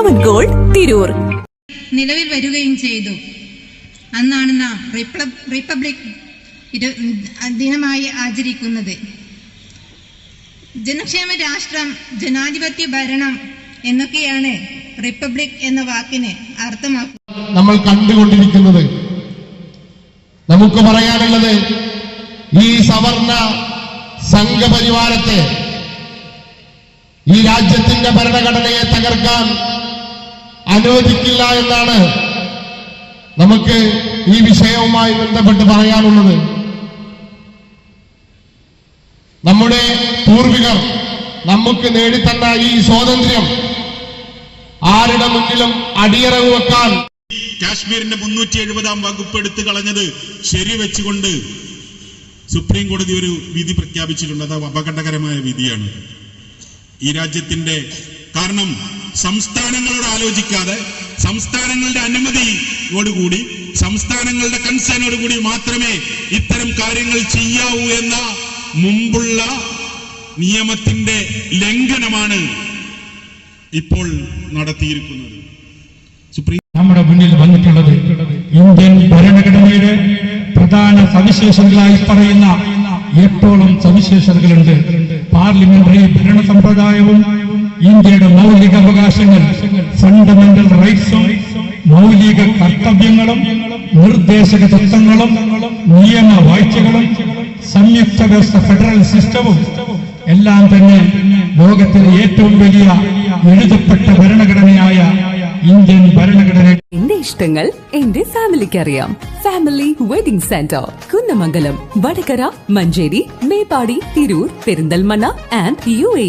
പവൻ gold Tirur നിലവിൽ വരികയും ചെയ്തു. അന്നാണ് നാം റിപ്പബ്ലിക് ദിനമായി ആചരിക്കുന്നത്. ജനക്ഷേമ രാഷ്ട്രം ജനാധിപത്യ ഭരണം എന്നൊക്കെയാണ് റിപ്പബ്ലിക് എന്ന വാക്കിന് അർത്ഥമാക്കുന്നത് നമ്മൾ കണ്ടുകൊണ്ടിരിക്കുന്നത്. നമുക്ക് പറയാനുള്ളത് ഈ സവർണ സംഘപരിവാരത്തെ ഈ രാജ്യത്തിന്റെ ഭരണഘടനയെ തകർക്കാൻ അനുവദിക്കില്ല എന്നാണ് നമുക്ക് ഈ വിഷയവുമായി ബന്ധപ്പെട്ട് പറയാനുള്ളത്. നമ്മുടെ പൂർവികർ നമുക്ക് നേടിത്തന്ന ഈ സ്വാതന്ത്ര്യം ആരുടെ മുന്നിലും അടിയറവ് വെക്കാൻ കാശ്മീരിന്റെ മുന്നൂറ്റി എഴുപതാം വകുപ്പ് എടുത്തു കളഞ്ഞത് ശരിവെച്ചുകൊണ്ട് സുപ്രീം കോടതി ഒരു വിധി പ്രഖ്യാപിച്ചിട്ടുണ്ട്. അത് അപകടകരമായ വിധിയാണ്. ഈ രാജ്യത്തിന്റെ കാരണം സംസ്ഥാനങ്ങളോട് ആലോചിക്കാതെ സംസ്ഥാനങ്ങളുടെ അനുമതിയോടുകൂടി സംസ്ഥാനങ്ങളുടെ കൺസേണോടുകൂടി മാത്രമേ ഇത്തരം കാര്യങ്ങൾ ചെയ്യാവൂ എന്ന മുമ്പുള്ള നിയമത്തിന്റെ ലംഘനമാണ് ഇപ്പോൾ നടത്തിയിരിക്കുന്നത്. നമ്മുടെ മുന്നിൽ വന്നിട്ടുള്ളത് ഇന്ത്യൻ ഭരണഘടനയുടെ പ്രധാന സവിശേഷതകളായി പറയുന്ന എട്ടോളം സവിശേഷതകളുണ്ട്. പാർലമെന്ററി ഭരണ സമ്പ്രദായവും ഇന്ത്യയുടെ മൗലിക അവകാശങ്ങൾ ഫണ്ടമെന്റൽ റൈറ്റ്സും മൗലിക കർത്തവ്യങ്ങളും നിർദ്ദേശക തത്വങ്ങളും നിയമ വാഴ്ചകളും സംയുക്ത വ്യവസ്ഥ ഫെഡറൽ സിസ്റ്റവും എല്ലാം തന്നെ ലോകത്തിലെ ഏറ്റവും വലിയ എഴുതപ്പെട്ട ഭരണഘടനയായ ഇന്ത്യൻ ഭരണഘടന എന്റെ ഇഷ്ടങ്ങൾ എന്റെ ഫാമിലിക്ക് അറിയാം family wedding centre Kunnamangalam Vadakara Manjeri Meppadi Tirur Perinthalmanna and U A